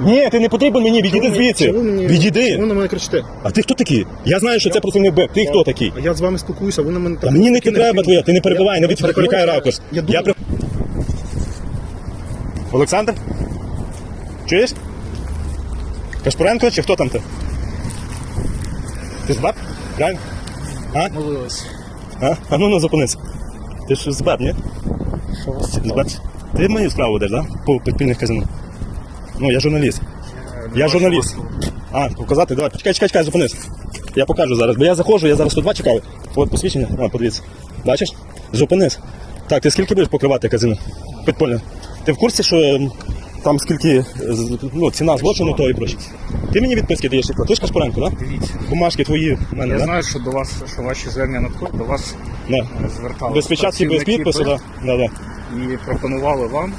Ні, ти не потрібен мені, відійди Чому- звідси. чому мені- Відійди. Чому на мене кричите? А ти хто такий? Я знаю, що це працівник БЕП. Ти хто такий? А я з вами спілкуюся, ви на мене Та мені не треба твоя, ти не перебивай, не Я- відволікай ракурс. Я дуже... при- Олександр? Чуєш? Кашпуренко чи хто там ти? Ти з БЕП? Правильно? А? Молилась. А? А ну ну зупинись. Ти ж з БЕП, ні? Що вас З? БЕП? Ти мою справу ведеш, да? По підпільних казино. Ну, я журналіст. Я журналіст. А, показати, давай. Чекай, чекай, чекай, зупинись. Я покажу зараз, бо я заходжу, я зараз 102 чекаю. От посвідчення, а, подивіться. Бачиш? Зупинись. Так, ти скільки будеш покривати казино? Підпольне. Ти в курсі, що там скільки е, ну, ціна злочину того і прочі? Ти мені відписки даєш і платиш Кашпоренко, так? Да? Дивіться. Бумажки твої в мене, Я да? знаю, що до вас, що ваші звернення надходять, до вас Да. е, зверталися. Без печатки, без підпису, да. Да, да. І пропонували вам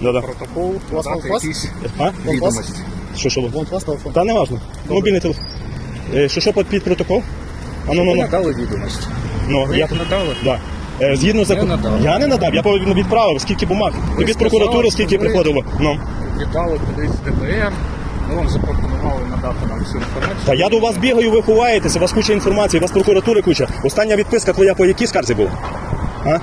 Да, да. протокол, вас дати компас? якісь А? відомості. Що, що? Вон вас телефон. Та не важно. Мобільний телефон. Е, Що, що під, під протокол? А ну, ну, Ви ну. надали відомості. ну Ви я... їх надали? Да. Е, Згідно закону. надав. Я не надав, я повинен відправив, скільки бумаг. З сказали, прокуратури що скільки ви- приходило. Ну. Віддали кудись в ДБР. Ми вам запропонували надати нам всю інформацію. Та я до вас бігаю, ви ховаєтеся, у вас куча інформації, у вас прокуратури куча. Остання відписка твоя по якій скарзі була? А?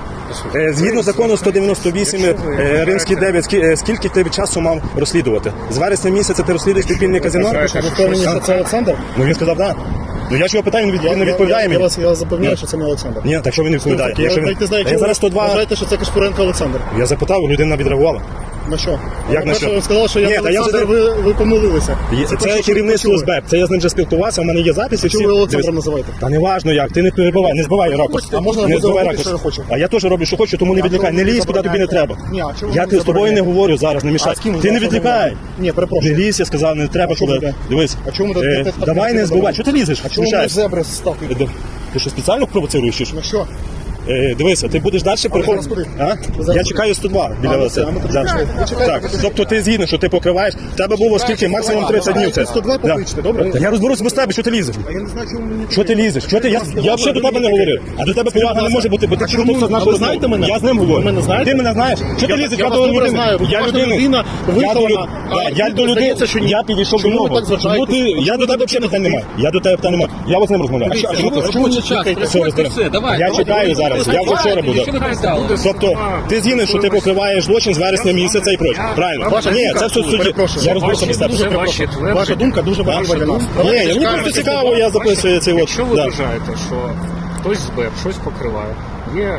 Е, Згідно закону 198 е, римський 9, скі- е, скільки ти часу мав розслідувати? З вересня місяця ти розслідуєш підпільне казино? вважаєте, Ви впевнені, що це Олександр? Ну він сказав, так. Ну я ж його питаю, він від- він не відповідає я, мені. я, вас, я вас запевняю, Ні. що це не Олександр. Ні, так що він не відповідає? Я Якщо він- навіть не знаю, Та я чому зараз ви 102. вважаєте, що це Кашпуренко Олександр. Я запитав, людина відреагувала. На що? Як на що? Ви сказали, що я Ні, та я Олександр, вже- ви, ви помилилися. Є- Це що керівництво почули. СБЕП. Це я з ним вже спілкувався, у мене є записи. Всі. ви Олександром Дивись. називаєте? Та не важно як, ти не перебивай, не збивай ракурс. А можна не збивай робити, ракурс. що я хочу? А я теж роблю, що хочу, тому не відлікай. Не лізь, куди тобі не треба. Ні, а чого ви Я ти з тобою не забороняєте? говорю зараз, не мішай. А з ким ви Ти не зараз відлікай. розмовляєте? Ні, Не перепрошую. лізь, я сказав, не треба, А чому ви- Дивись. А чому ви Е, Давай не збивай. Чого ти лізеш? А чому ви зебри? Е, Ти що спеціально провоцируєш? чи що? На що? Е, Дивися, ти будеш далі зараз приходити. куди? А? Ви зараз Я чекаю 102 біля А, ну вас. а ми тоді Да. чекаємо. Ви чекаєте, Так, поки- тобто ти згідно, що ти покриваєш. В тебе було скільки? Максимум 30 днів. Це 102 Да. покличте, добре? Я розберусь без тебе, що ти лізеш? А я не знаю, чому мені... Що ти лізеш? Що ти? Я, я взагалі до тебе не говорив. А до тебе повага не може бути, бо ти чому? чому знаєш, ви знаєте мене? Я з ним говорю. Мене знаєте? Ти мене знаєш? Що ти лізеш? я вас до добре людини. знаю. Ви Я кожна людину. людина Я до вихована. люд- А Да, Я ви до здається, що ні. Я підійшов до Чому ви нього. так зважаєте? Чому ти? Я до тебе взагалі питань немає. Я до тебе питань немає. Я от з ним розмовляю. А що ти? чому ви чекаєте? Все, розберемо. все, давай. Я давай, чекаю давай, зараз, я вже вчора буду. Тобто, ти згідний, що ти покриваєш злочин з вересня місяця і прочі. Правильно? Ваша Ні, думка- це все в суді. Перепрошую. Я розберуся без тебе. ваші. Ваша думка дуже важлива для нас. Ні, мені просто цікаво, я записую цей от. Якщо ви да. вважаєте, що хтось з БЕП щось покриває, є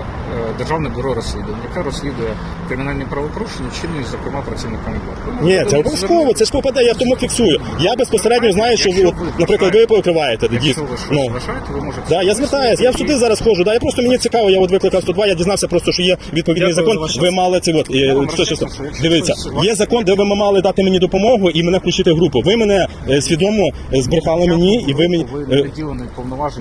Державне бюро розслідувань, яке розслідує кримінальні правопорушення, чинні, зокрема, працівниками. Ви Ні, це обов'язково, це ж попаде, я тому фіксую. Я безпосередньо знаю, що ви, ви наприклад, ви покриваєте Якщо ви щось Ну. вважаєте, ви можете... Да, я звертаюся, я в суди зараз ходжу, да, я просто мені цікаво, я от викликав 102, я дізнався просто, що є відповідний закон. Ви мали це от, і, що, що, що дивіться, є закон, де ви мали дати мені допомогу і мене включити в групу. Ви мене е, свідомо е, збрехали мені, і ви мені е.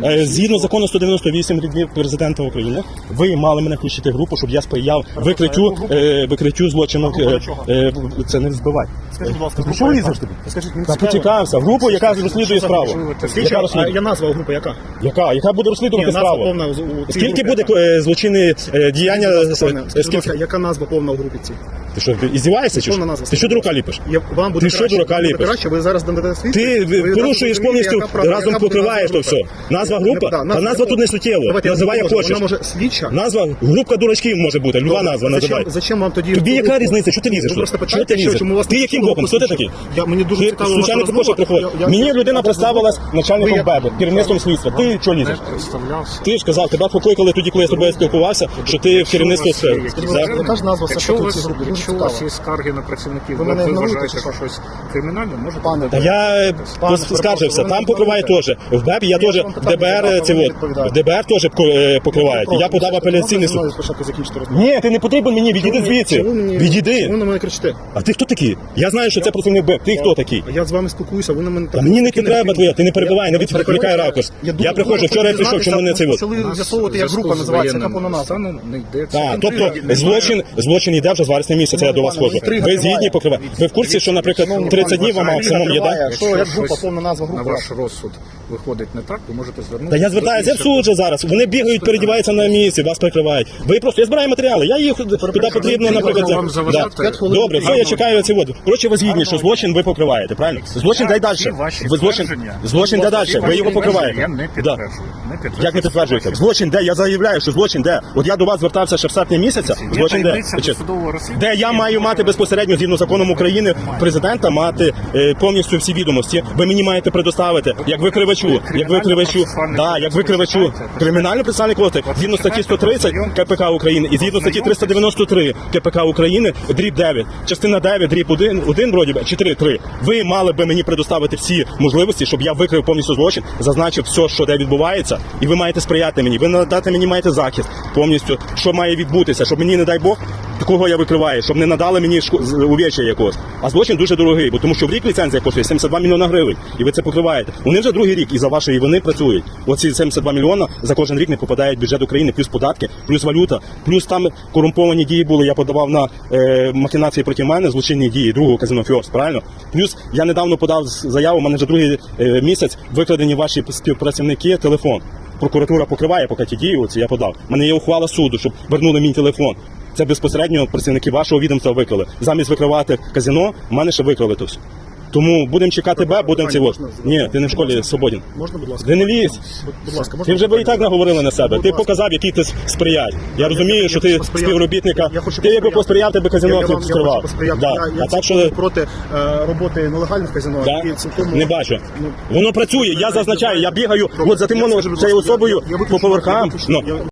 Е, Згідно закону 198 рядів президента України, ви мали мене включити в групу, щоб я сприяв викриттю, е, викриттю злочину. е, е, Це не збивай. Скажіть, будь ласка, Ти що лізеш тобі? Скажіть, мені Та цікаво. поцікався. Групу, яка розслідує справу. Слідча, а розслідує? я назва групи яка? Яка? Яка буде розслідувати назва справу? повна у- у цій Скільки групі буде яка? е, злочинні е, діяння? Скажіть, Скільки? яка назва повна у групі цій? Ти що, ти іздіваєшся чи що? назва. Ти що дурака ліпиш? Я, вам буде Ти що, краще, дурака вам буде ліпиш? краще, ви зараз свідчення. Ти ви порушуєш повністю, разом покриваєш то все. Назва група? Та назва тут не суттєво. Називай як хочеш. Вона може слідча. Назва група дурачків може бути, люба назва називай. Зачем, вам тоді... Тобі яка різниця? Що ти лізеш тут? Чого ти що, лізеш? Ти яким боком? Хто ти такий? Я, мені дуже цікаво случайно також приходить. Мені людина представилась начальником БЕБу, керівництвом слідства. Ти Не лізеш? Ти ж казав, тебе покликали тоді, коли я з тобою спілкувався, що ти керівництво сфери. Яка ж назва у все-таки якщо у вас є скарги на працівників, Ви ви, ви вважаєте, що що? щось кримінальне, можете Пане. Та я Пане, скаржився, там ви покривають не теж. В БЕБ я теж питання ДБР це ви не от відповідаєте. ДБР теж е, покривають. Я подав апеляційний суд. Ні, ти не потрібен мені, відійди звідси. Відійди. Чому на мене кричите? А ти хто такий? Я знаю, що це працівник БЕП. Ти хто такий? Я з вами спілкуюся, ви на мене Та мені не треба твоя, ти не перебивай, відволікай перебиваю. ракурс. Я приходжу, вчора я прийшов, чому не цей от. Почали з'ясовувати, як група називається. Так, тобто злочин, злочин йде вже з вересня місяця, я до вас ходжу. Ви згідні покриває. Ви в курсі, що, наприклад, 30 днів вам максимум є, так? Що, як група, повна назва на ваш розсуд виходить не так, ви можете Та я звертаюся в суд же зараз. Вони бігають, передіваються на місці, вас прикривають. Ви просто я збираю матеріали. Я їх куди потрібно, наприклад. вам заважати? Да. П'ять хвилин. Добре, все, я чекаю ці воду. Коротше, ви згідні, що злочин ви покриваєте, правильно? Злочин дай далі. Ваші Ви злочин, злочин де далі. Ви його покриваєте. Я не Да. підтверджую. Не підтверджую. Як не підтверджуєте? Злочин де? Я заявляю, що злочин де. От я до вас звертався ще в серпні місяця. Злочин де? Де я маю мати безпосередньо згідно законом України президента мати е, повністю всі відомості. Ви мені маєте предоставити, як викривачу, як викривачу, да, як викривачу кримінально кодекс згідно статті 130 КПК України і згідно статті 393 КПК України дріб 9, частина 9, дріб 1, 1 вроді би, 4, 3. Ви мали би мені предоставити всі можливості, щоб я викрив повністю злочин, зазначив все, що де відбувається, і ви маєте сприяти мені. Ви надати мені маєте захист повністю, що має відбутися, щоб мені, не дай Бог, кого я викриваю, щоб не надали мені з- якогось. А злочин дуже дорогий, бо тому що в рік ліцензія коштує 72 мільйона гривень, і ви це покриваєте. Вони вже другий рік і за вашої вини працюють. Оці 72 мільйона за кожен рік не попадають в бюджет України, плюс податки, плюс валюта, плюс там корумповані дії були. Я подавав на е, махінації проти мене, злочинні дії другого казино Фьорс, правильно? Плюс я недавно подав заяву, у мене вже другий е, місяць викрадені ваші співпрацівники телефон. Прокуратура покриває, поки ті дії оці я подав. У мене є ухвала суду, щоб вернули мій телефон. Це безпосередньо працівники вашого відомства викрали. Замість викривати казино, в мене ще викрали то все. Тому будемо чекати Б, будемо от. Ні, ти не в школі свободен. Можна, будь ласка? Ти не лізь. Будь- ласка, можна? Ти вже ви і так наговорили на себе. Ти показав, який ти сприяй. Я розумію, що ти співробітника. Ти якби посприяв, тебе казино Я- я вам- я скривав. А так що проти е, роботи нелегальних казино. Не бачу. Ну, Воно працює, я зазначаю, я бігаю от за тим цією особою по поверхам.